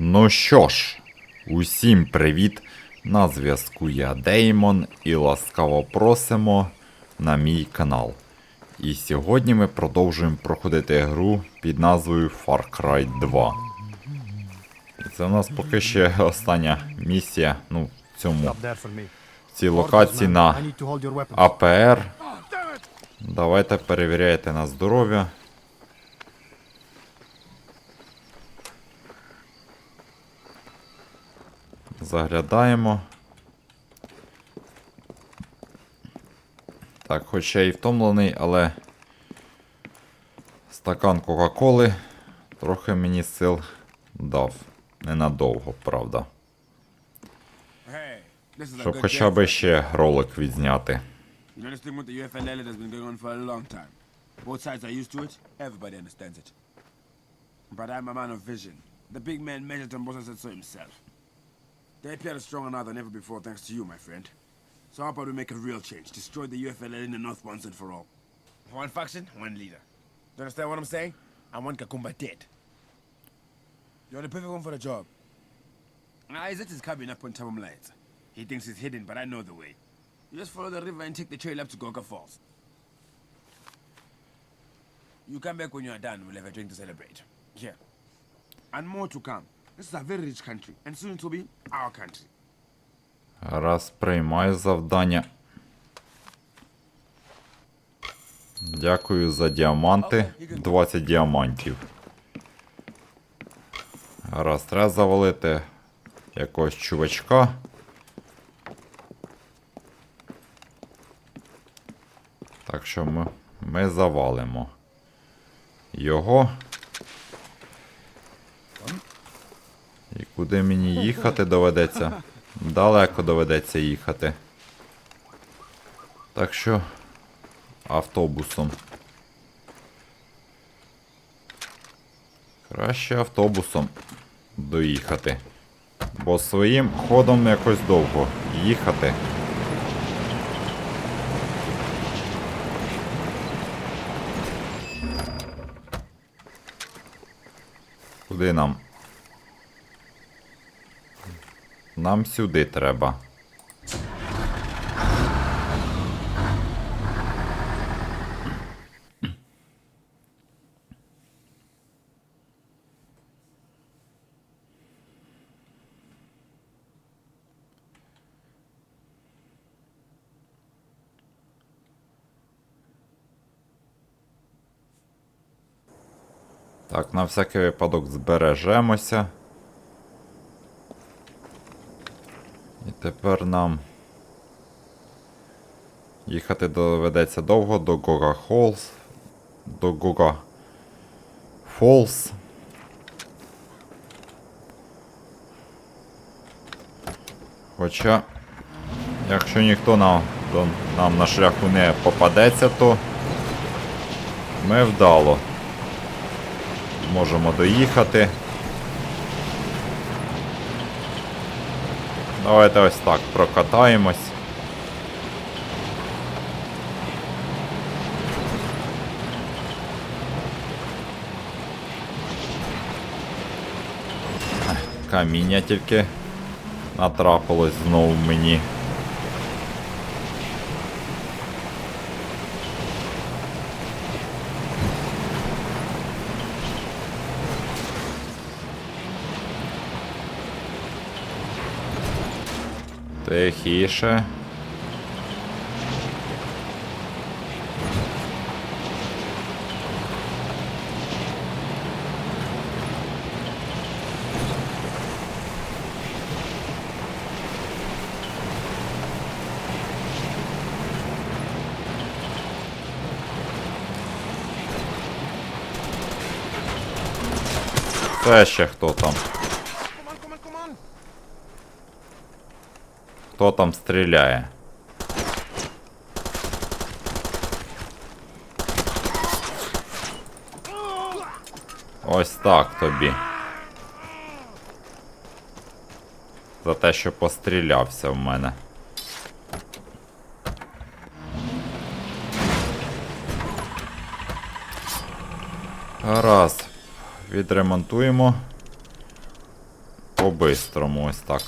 Ну що ж, усім привіт! На зв'язку я Деймон і ласкаво просимо на мій канал. І сьогодні ми продовжуємо проходити гру під назвою Far Cry 2. І це у нас поки ще остання місія, ну, в цьому в цій локації на. АПР. Давайте перевіряйте на здоров'я. Заглядаємо. Так, хоч я і втомлений, але стакан Кока-Коли трохи мені сил дав. Ненадовго, правда. Щоб хоча б ще ролик відзняти. Both sides are used to it. Everybody understands it. But I'm a man of vision. The big man measured and Bosa said so himself. They appear stronger now than ever before, thanks to you, my friend. So how about we make a real change? Destroy the UFLL in the North once and for all. One faction, one leader. Do you understand what I'm saying? I want Kakumba dead. You're the perfect one for the job. Ah, is cabin up on Tabum Lights? He thinks it's hidden, but I know the way. You just follow the river and take the trail up to Goga Falls. You come back when you are done. We'll have a drink to celebrate. Here. And more to come. This is a very rich country, and soon it will be our country. Раз приймаю завдання. Дякую за діаманти. 20 діамантів. Раз, треба завалити якогось чувачка. Так що ми, ми завалимо його. І куди мені їхати доведеться? Далеко доведеться їхати. Так що автобусом. Краще автобусом доїхати. Бо своїм ходом якось довго їхати. Куди нам? Нам сюди треба. Так, на всякий випадок збережемося. І тепер нам їхати доведеться довго до Гога Холс. До Гога Фолс. Хоча, якщо ніхто нам, до, нам на шляху не попадеться, то ми вдало можемо доїхати. Давайте ось так прокатаємось. Каміння тільки натрапилось знову мені. Тихіше. Це ще хто там? Хто там стріляє? Ось так тобі. За те, що пострілявся в мене. Гаразд. Відремонтуємо. по-бистрому ось так.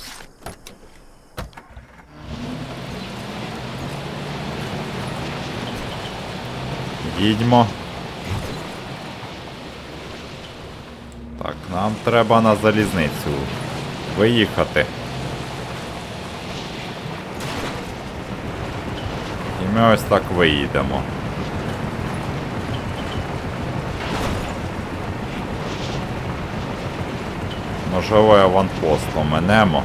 Їдьмо. Так, нам треба на залізницю виїхати. І ми ось так виїдемо. Можливо, аванпост оминемо.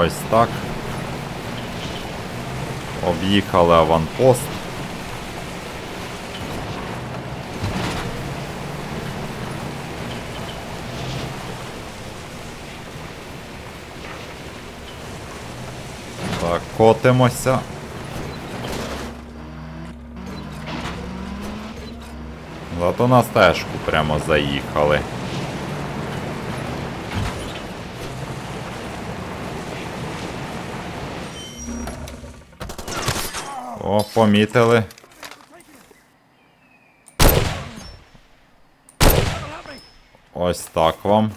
Ось так. Об'їхали аванпост. Так, котимося. Зато на стежку прямо заїхали. О, помітили. Ось так вам.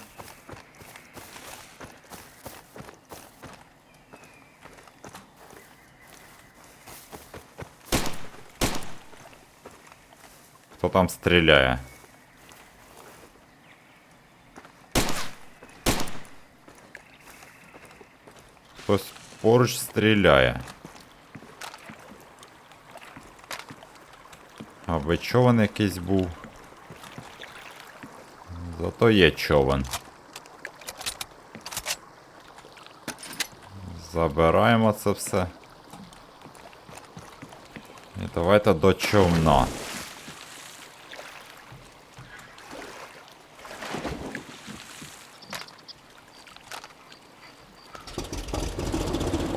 Хто там стріляє? Хтось поруч стріляє. Аби човен якийсь був. Зато є човен. Забираємо це все. І давайте до човна.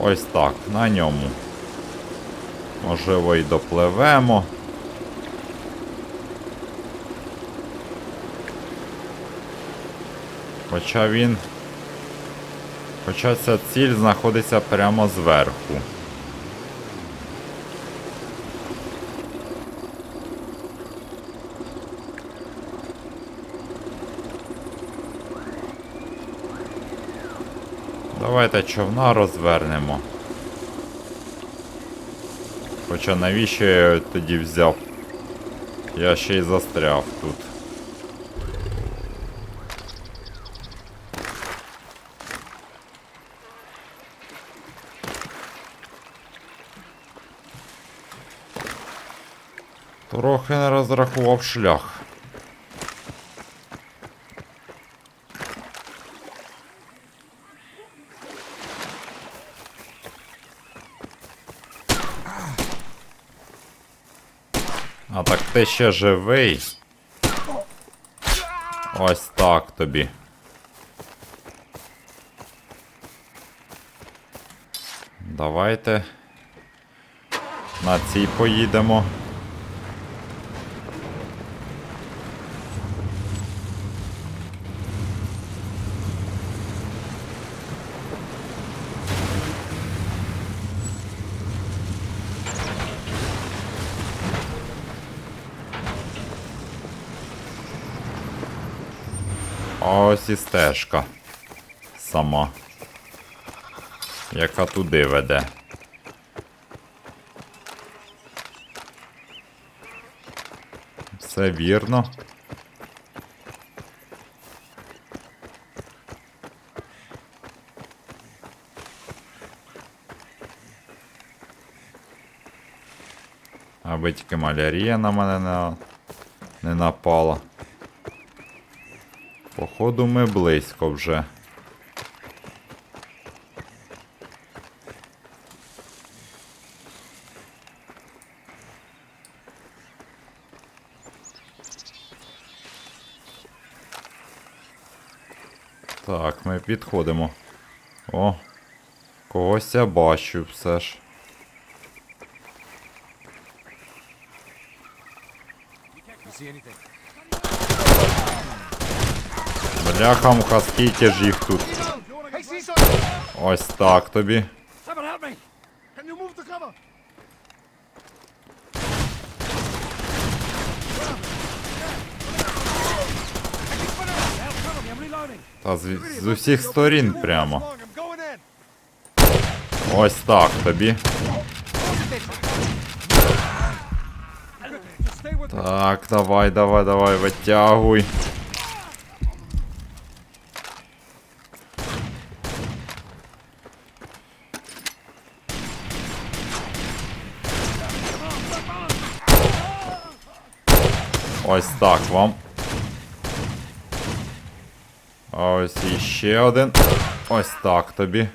Ось так, на ньому. Можливо, і допливемо. Хоча він. Хоча ця ціль знаходиться прямо зверху. Давайте човна розвернемо. Хоча навіщо я його тоді взяв? Я ще й застряв тут. Трохи не розрахував шлях. А так ти ще живий. Ось так тобі. Давайте на цій поїдемо. А і стежка. Сама. Яка туди веде. Все вірно. Аби тільки малярія на мене не, не напала. Походу ми близько вже. Так, ми підходимо. О, когось я бачу все ж. Бляха, муха, скільки ж їх тут. Ось так тоби. Та з, з усіх сторін прямо. Ось так тобі. Так, давай, давай, давай, витягуй. Ось так вам. Ось іще один. Ось так тобі.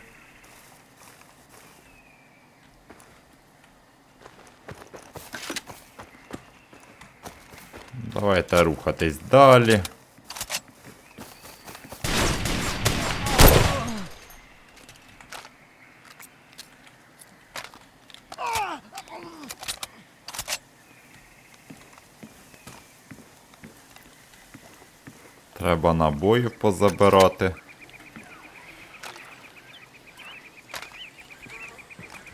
Давайте рухатись далі. Треба набоїв позабирати.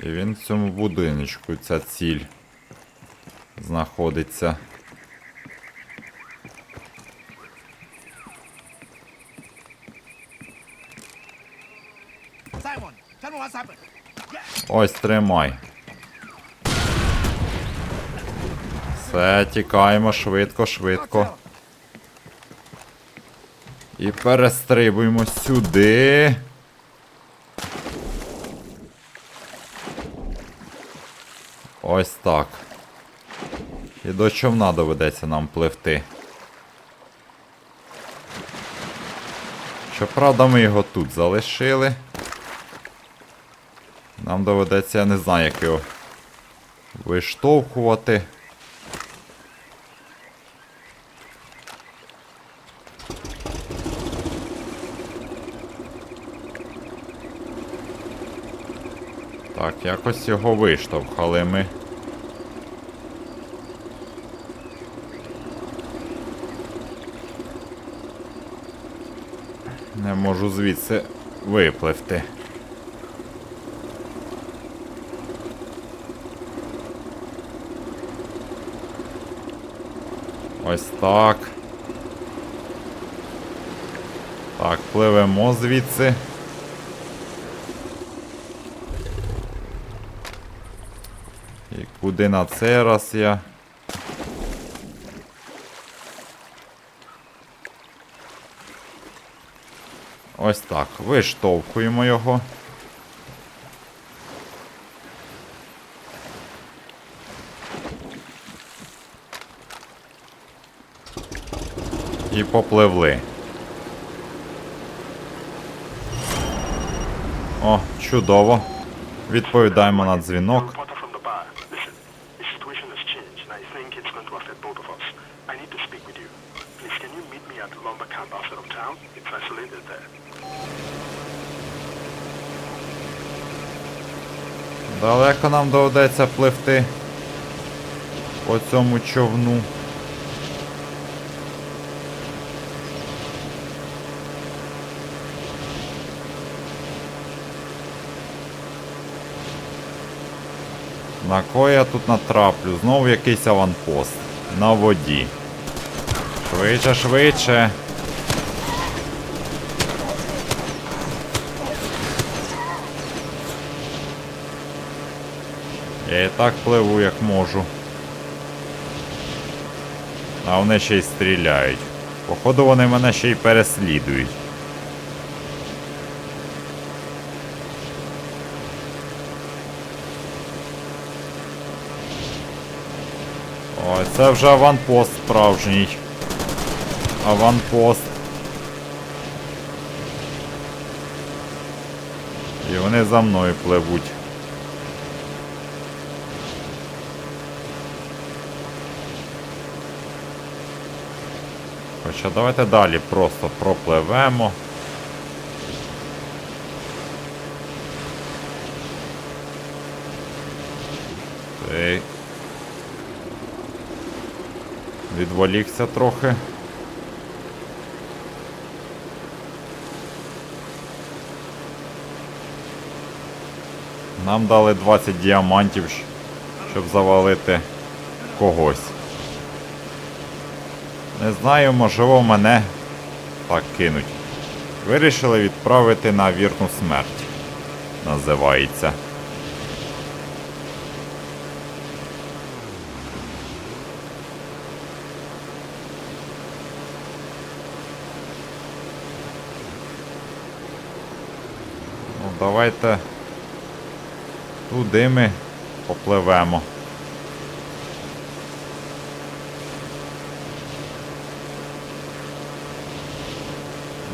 І він в цьому будиночку, ця ціль знаходиться. Ось тримай. Все, тікаємо швидко, швидко. І перестрибуємо сюди. Ось так. І до човна доведеться нам пливти. Щоправда, ми його тут залишили. Нам доведеться, я не знаю, як його виштовхувати. Якось його виштовхали ми. Не можу звідси випливти. Ось так. Так, пливемо звідси. І куди на цей раз я? Ось так. Виштовхуємо його. І попливли. О, чудово. Відповідаємо на дзвінок. Reporter from the bar. Listen, the situation has changed, and I think it's going to affect both of us. I need to speak with you. Please, can you meet me at the lumber camp outside of town? It's isolated there. Далеко нам доведеться пливти по цьому човну. На кого я тут натраплю? Знову якийсь аванпост. На воді. Швидше, швидше. Так пливу, як можу. А вони ще й стріляють. Походу вони мене ще й переслідують. Ой, це вже аванпост справжній. Аванпост. І вони за мною пливуть. Хоча давайте далі просто пропливемо. Цей. Відволікся трохи. Нам дали 20 діамантів, щоб завалити когось. Не знаю, можливо, мене так кинуть. Вирішили відправити на вірну смерть. Називається. Ну, давайте туди ми попливемо.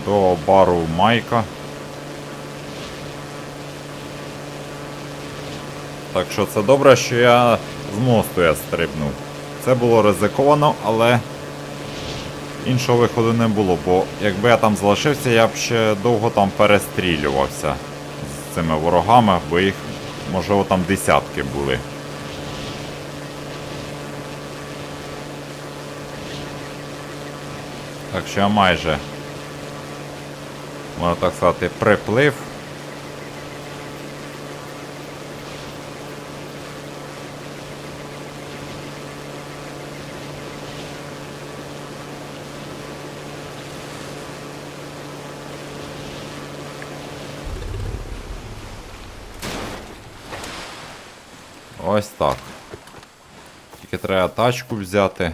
До бару Майка. Так що це добре, що я з мосту я стрибнув. Це було ризиковано, але іншого виходу не було, бо якби я там залишився, я б ще довго там перестрілювався з цими ворогами, бо їх, можливо, там десятки були. Так що я майже, можна так сказати, приплив. Ось так. Тільки треба тачку взяти.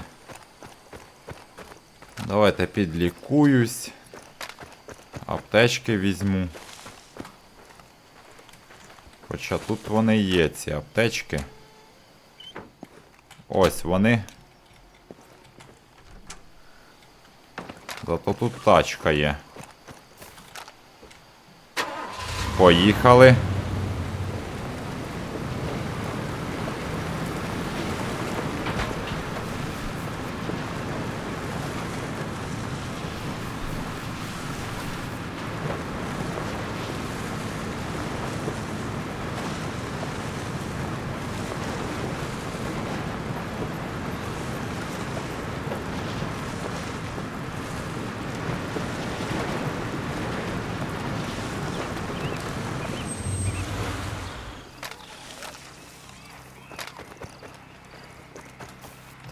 Давайте підлікуюсь. Аптечки візьму. Хоча тут вони є, ці аптечки. Ось вони. Зато тут тачка є. Поїхали.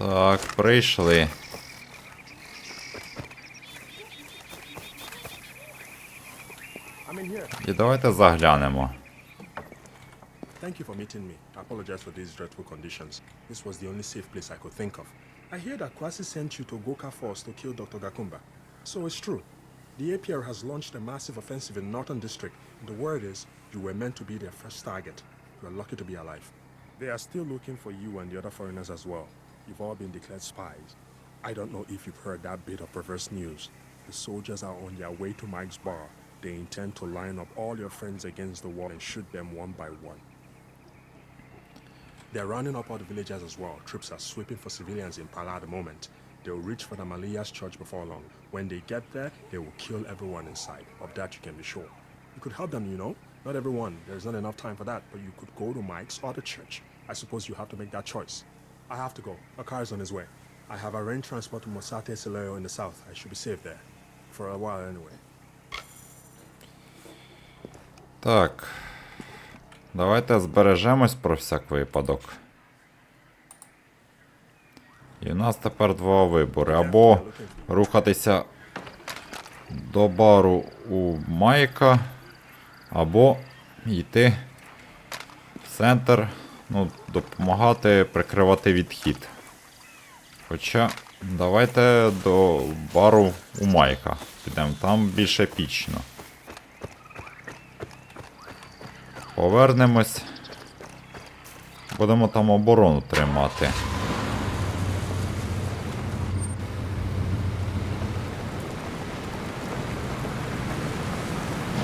Так, прийшли. I'm in here. І давайте заглянемо. Thank you for meeting me. I apologize for these dreadful conditions. This was the only safe place I could think of. I hear that Kwasi sent you to Goka Force to kill Dr. Gakumba. So it's true. The APR has launched a massive offensive in Northern District. And the word is you were meant to be their first target. You are lucky to be alive. They are still looking for you and the other foreigners as well. You've all been declared spies. I don't know if you've heard that bit of perverse news. The soldiers are on their way to Mike's bar. They intend to line up all your friends against the wall and shoot them one by one. They're rounding up all the villagers as well. Troops are sweeping for civilians in Pala at the moment. They'll reach for the Malias church before long. When they get there, they will kill everyone inside. Of that you can be sure. You could help them, you know. Not everyone. There's not enough time for that. But you could go to Mike's or the church. I suppose you have to make that choice. I have to go. A car is on his way. I have arranged transport to Mosate Sileo in the south. I should be safe there. For a while anyway. Так. Давайте збережемось про всяк випадок. І в нас тепер два вибори. Або рухатися до бару у Майка, або йти в центр, ну, допомагати прикривати відхід. Хоча давайте до бару у Майка підемо, там більш епічно. Повернемось. Будемо там оборону тримати.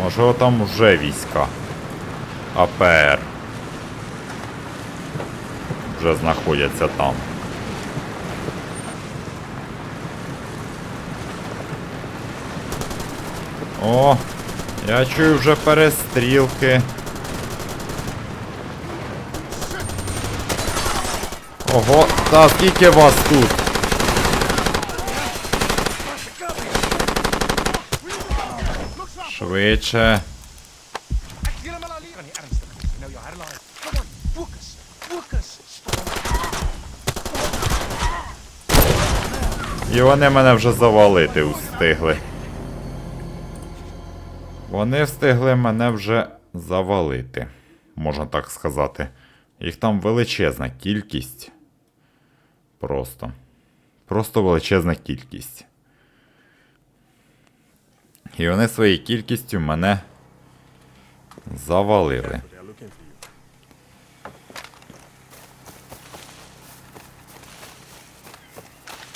Може там вже війська. АПР. Вже знаходяться там. О, я чую вже перестрілки. Ого, та скільки вас тут? Швидше. І вони мене вже завалити встигли. Вони встигли мене вже завалити, можна так сказати. Їх там величезна кількість. Просто. Просто величезна кількість. І вони своєю кількістю мене завалили. They are looking for you.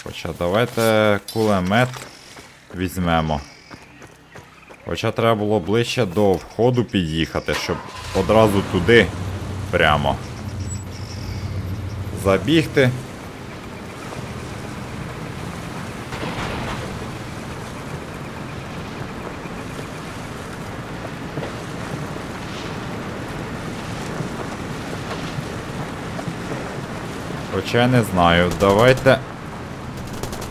Хоча давайте кулемет візьмемо. Хоча треба було ближче до входу під'їхати, щоб одразу туди прямо забігти. Хоча я не знаю. Давайте.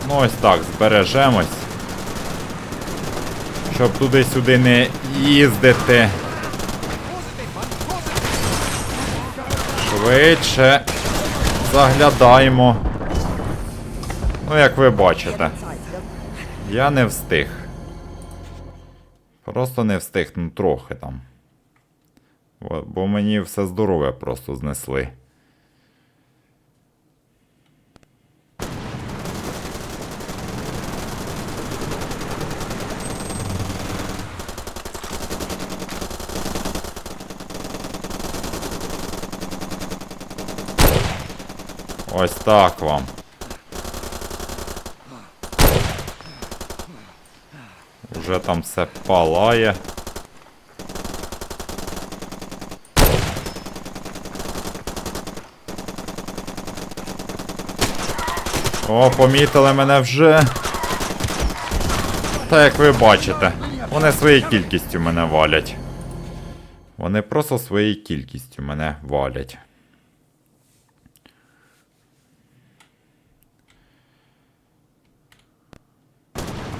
Ну ось так, збережемось. Щоб туди-сюди не їздити. Швидше заглядаємо. Ну, як ви бачите, я не встиг. Просто не встиг, ну трохи там. Бо- мені все здоров'я просто знесли. Ось так вам. Уже там все палає. О, помітили мене вже. Та як ви бачите, вони своєю кількістю мене валять. Вони просто своєю кількістю мене валять.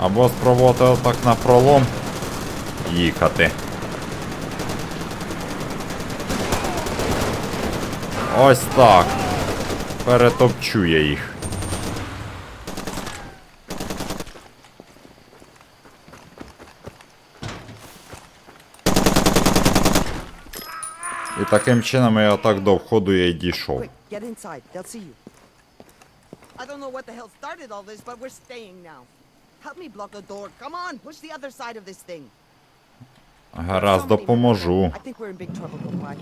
Або спробувати отак на пролом їхати. Ось так. Перетопчу я їх. І таким чином я так до входу я й дійшов. Quick, get inside. They'll see you. I don't know what the hell started. Help me block the door. Come on, push the other side of this thing. Гаразд, допоможу. I think we're in big trouble, Goodbye.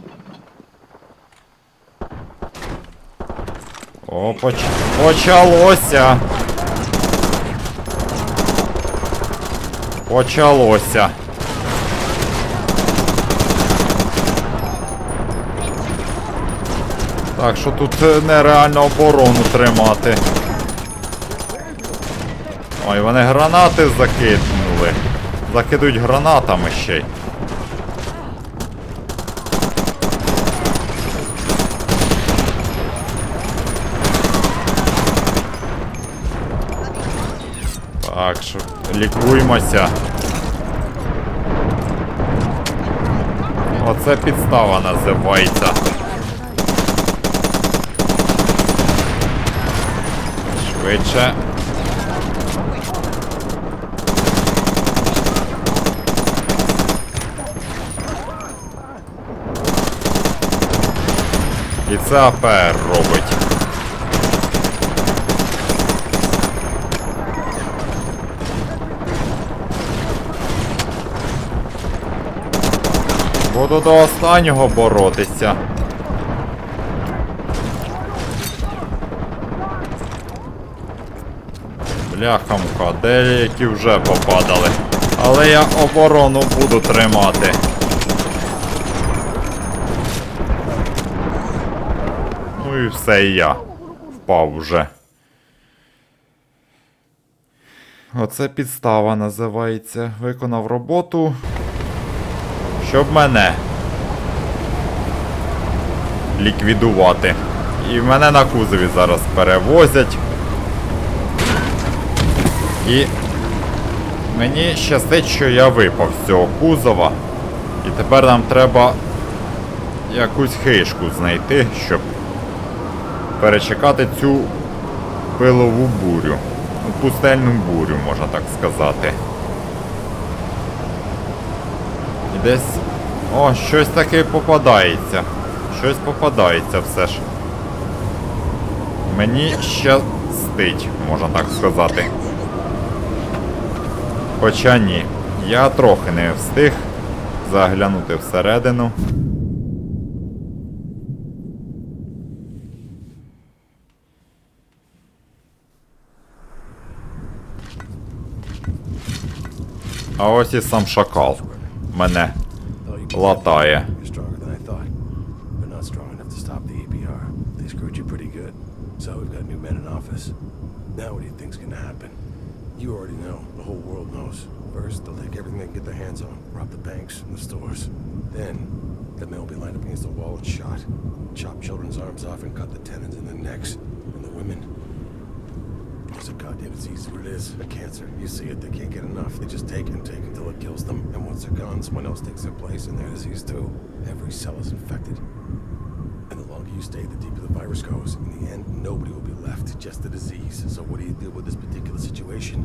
О, поч... почалося. Почалося. Так що тут е, нереально оборону тримати. Ой, вони гранати закинули. Закидують гранатами ще й. Так, що лікуймося. Оце підстава називається. Швидше. І це АПР робить. Буду до останнього боротися. Бляха-муха, деякі вже попадали. Але я оборону буду тримати. Ну і все, і я впав вже. Оце підстава називається. Виконав роботу. Щоб мене ліквідувати. І мене на кузові зараз перевозять. І мені щастить, що я випав з цього кузова. І тепер нам треба якусь хишку знайти, щоб перечекати цю пилову бурю. Ну, Пустельну бурю, можна так сказати. І десь. О, щось таке попадається. Щось попадається все ж. Мені щастить, можна так сказати. Хоча ні. Я трохи не встиг заглянути всередину. А ось і сам шакал. Мене латає. You're stronger than I thought, but not strong enough to stop the APR. They screwed you pretty good. So we've got new men in office. Now what do you think's gonna happen? You already know. The whole world knows. First, they'll take everything they can get their hands on, rob the banks and the stores. Then, the men will be lined up against the wall and shot. Chop children's arms off and cut the tendons in their necks. And the women. it's a goddamn disease, what it is. A cancer. You see it, they can't get enough. They just take and take until it kills them. And once they're gone, someone else takes their place and their disease too. Every cell is infected. And the longer you stay, the deeper the virus goes. In the end, nobody will be left, just the disease. So what do you do with this particular situation?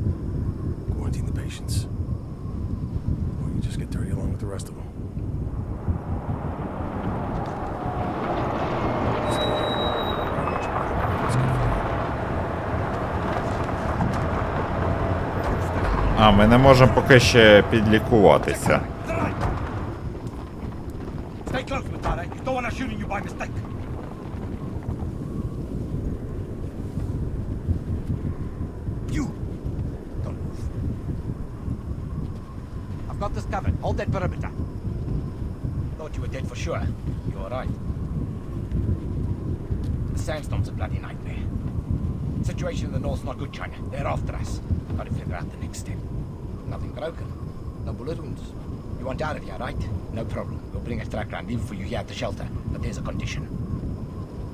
Quarantine the patients. Or you just get dirty along with the rest of them. Ми не можемо поки ще підлікуватися. You you. You! Got this covered. Hold that perimeter. Thought you were dead for sure. You're alright. The sandstorm's a bloody nightmare. Situation in the north's not good, China. They're after us. Gotta figure out the next step. Nothing broken. No bullet wounds. You want out of here, right? No problem. We'll bring a truck round in for you here at the shelter. But there's a condition.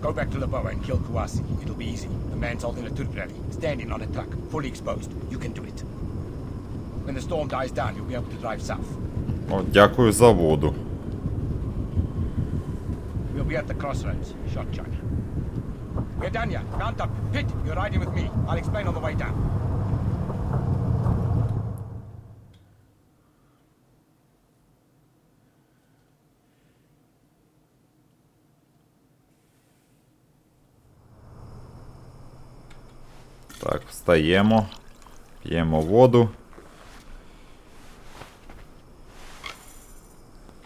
Go back to the boa and kill Kawasi. It'll be easy. The man's holding a turbrelly, standing on a truck, fully exposed. You can do it. When the storm dies down, you'll be able to drive south. О, дякую за воду. We'll be at the crossroads. Shot China. We're done here. Mount up. Pitt, you're riding with me. I'll explain on the way down. Так, встаємо. П'ємо воду.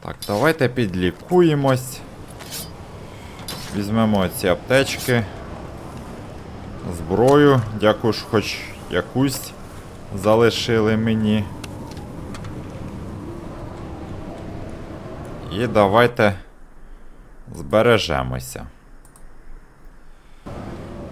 Так, давайте підлікуємось. Візьмемо ці аптечки. Зброю. Дякую, що хоч якусь залишили мені. І давайте збережемося.